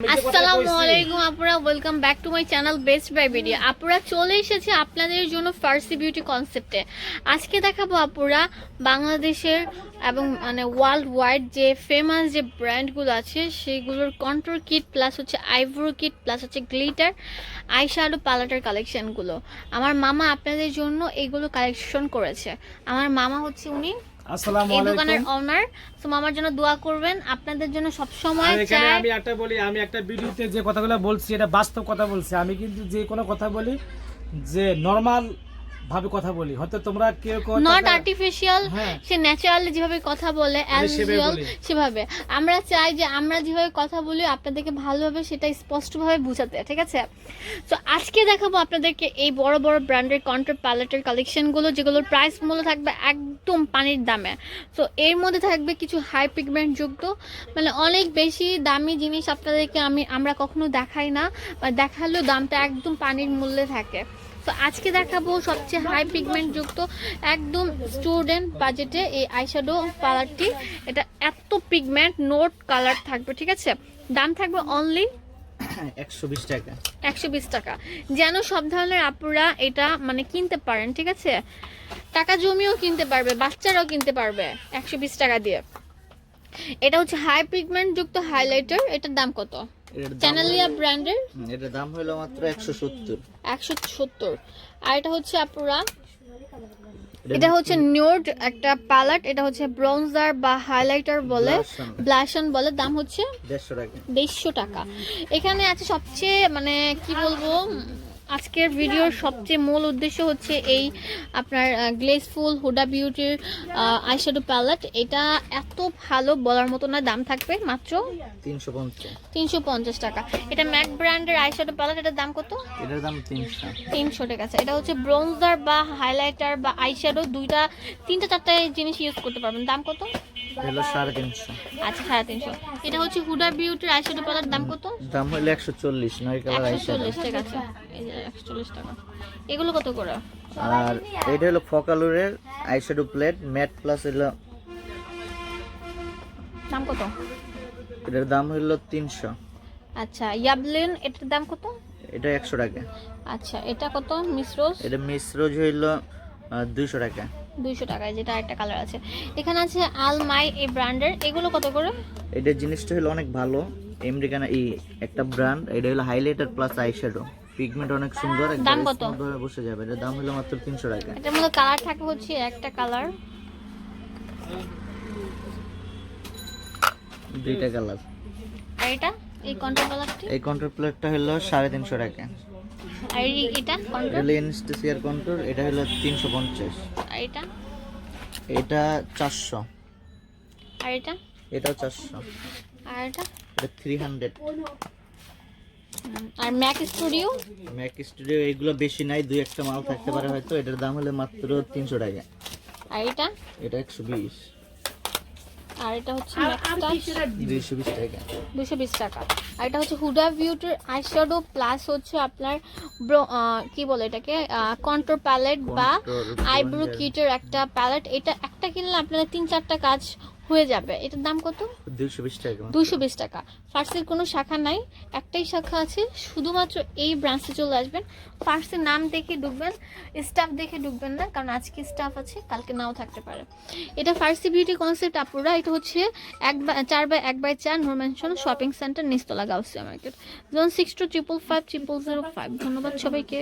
আসসালামু আলাইকুম আপুরা welcome back to my channel best buy video আপুরা চলে এসেছে আপনাদের জন্য ফার্সি বিউটি কনসেপ্টে আজকে দেখাবো আপুরা বাংলাদেশের এবং মানে ওয়ার্ল্ড ওয়াইড যে ফেমাস যে ব্র্যান্ডগুলো আছে সেগুলোর কন্ট্রোল কিট প্লাস হচ্ছে আইব্রো কিট প্লাস হচ্ছে গ্লিটার আইশ্যাডো পালাটার কালেকশনগুলো আমার মামা আপনাদের জন্য এগুলো কালেকশন করেছে। আমার মামা হচ্ছে উনি আসসালামু এই দোকানের ওনার মামার জন্য দোয়া করবেন। আপনাদের জন্য সব সময় চাই। আমি একটা বলি আমি একটা ভিডিওতে যে কথাগুলো বলছি এটা বাস্তব কথা বলছি। আমি কিন্তু যে কোনো কথা বলি যে নর্মাল ভাবে কথা বলি। হয়তো তোমরা কেউ নট আর্টিফিশিয়াল হ্যাঁ। সে ন্যাচারালি যেভাবে কথা বলে অ্যাজ ইউজুয়াল সেভাবে। আমরা চাই যে আমরা যেভাবে কথা বলি আপনাদেরকে ভালোভাবে সেটা স্পষ্টভাবে বোঝাতে ঠিক আছে? তো আজকে দেখাবো আপনাদেরকে এই বড় বড় ব্র্যান্ডের কন্ট্রোল প্যালেটের কালেকশনগুলো যেগুলোর প্রাইস মূল্য থাকবে একদম পানির দামে। তো এর মধ্যে থাকবে কিছু হাই পিগমেন্ট যুক্ত। মানে অনেক বেশি দামি জিনিস আপনাদেরকে আমি আমরা কখনো দেখাই না বা দেখালেও দামটা একদম পানির মূল্যে থাকে। তো আজকে দেখাবো সবচেয়ে হাই পিগমেন্ট যুক্ত একদম স্টুডেন্ট বাজেটে এই আইশ্যাডো কালারটি এটা এত পিগমেন্ট নোট কালার থাকবে ঠিক আছে? দাম থাকবে অনলি একশো বিশ টাকা। একশো বিশ টাকা। যেন সব ধরনের আপুরা এটা মানে কিনতে পারেন ঠিক আছে? টাকা জমিয়েও কিনতে পারবে বাচ্চারাও কিনতে পারবে একশো বিশ টাকা দিয়ে। এটা হচ্ছে হাই পিগমেন্ট যুক্ত হাইলাইটার এটার দাম কত? চ্যানেলিয়া ব্র্যান্ডের এটার দাম হলো মাত্র একশো সত্তর। একশো সত্তর। আর এটা হচ্ছে আপুরা? এটা হচ্ছে নিউড একটা প্যালেট এটা হচ্ছে ব্রোঞ্জার বা হাইলাইটার বলে ব্লাশন বলে দাম হচ্ছে দেড়শো টাকা। দেড়শো টাকা। এখানে আছে সবচেয়ে মানে কি বলব? আজকের ভিডিওর সবচেয়ে মূল উদ্দেশ্য হচ্ছে এই আপনার গ্লেসফুল হুডা বিউটির আইশ্যাডো প্যালেট এটা এত ভালো বলার মতো না দাম থাকবে মাত্র তিনশো পঞ্চাশ। তিনশো পঞ্চাশ টাকা। এটা ম্যাক ব্র্যান্ডের আইশ্যাডো প্যালেট এটার দাম কত? এটার দাম তিনশো। তিনশো টাকা আছে। এটা হচ্ছে ব্রোঞ্জার বা হাইলাইটার বা আইশ্যাডো দুইটা তিনটা চারটা জিনিস ইউজ করতে পারবেন। দাম কত? হলো সাড়ে তিনশো। আচ্ছা সাড়ে তিনশো। এটা হচ্ছে হুডা বিউটির আইশ্যাডো প্যালেট দাম কত? দাম হলো একশো চল্লিশ নয় কালার চল্লিশ টাকা। আছে একশো চল্লিশ টাকা। এগুলো কত করে? আর এটা হলো ফকালুরের আইশ্যাডো প্লেট ম্যাট প্লাস হলো দাম কত? এটার দাম হলো তিনশো। আচ্ছা ইয়াবলিন এটার দাম কত? এটা একশো টাকা। আচ্ছা এটা কত এটা হইল দুইশো টাকা। দুইশো টাকায় যেটা একটা কালার আছে। এখানে আছে আলমাই এই ব্র্যান্ডের এগুলো কত করে? এটার জিনিসটা হলো অনেক ভালো। আমেরিকান এই একটা ব্র্যান্ড এটা হলো হাইলাইটার প্লাস আইশ্যাডো পিগমেন্ট অনেক সুন্দর দাম কত? বসে যাবে। এটার দাম হলো মাত্র তিনশো টাকা। এটার মধ্যে কালার থাকে হচ্ছে একটা কালার দুইটা কালার আর এটা? এই কন্ট্রোল কালারটি এই কন্ট্রোল প্লেটটা হলো সাড়ে তিনশো টাকা। আর এটা কন্ট্রোল হলো ইনস্টেসিয়ার কন্ট্রোল এটা হলো তিনশো পঞ্চাশ। আর এটা? এটা চারশো। আর এটা? এটাও চারশো। আর এটা? এটা থ্রি হান্ড্রেড আর ম্যাক স্টুডিও ম্যাক স্টুডিও এগুলো বেশি নাই দুই একটা মাল থাকতে পারে হয়তো। এটার দাম হলে মাত্র তিনশো টাকা। আর এটা? এটা একশো বিশ। আর এটা হচ্ছে দুশো বিশ টাকা। আর এটা হচ্ছে হুডা বিউটির আইশ্যাডো প্লাস হচ্ছে আপনার ব্রো- আহ, কি বলে এটাকে? কন্ট্রোল প্যালেট বা আইব্রো কিটের একটা প্যালেট এটা একটা কিনলে আপনারা তিন চারটা কাজ হয়ে যাবে। এটার দাম কত? দুইশো বিশ টাকা দুশো বিশ টাকা। ফার্সির কোনো শাখা নাই একটাই শাখা আছে শুধুমাত্র এই ব্রাঞ্চে চলে আসবেন। ফার্সির নাম দেখে ঢুকবেন স্টাফ দেখে ঢুকবেন না কারণ আজকে স্টাফ আছে কালকে নাও থাকতে পারে। এটা ফার্সি বিউটি কনসেপ্ট আপুরা এটা হচ্ছে এক বা চার বাই এক বাই চার নোরম্যানশন shopping centre নিস্তলা Gausia market zone six two triple five triple zero five ধন্যবাদ সবাইকে।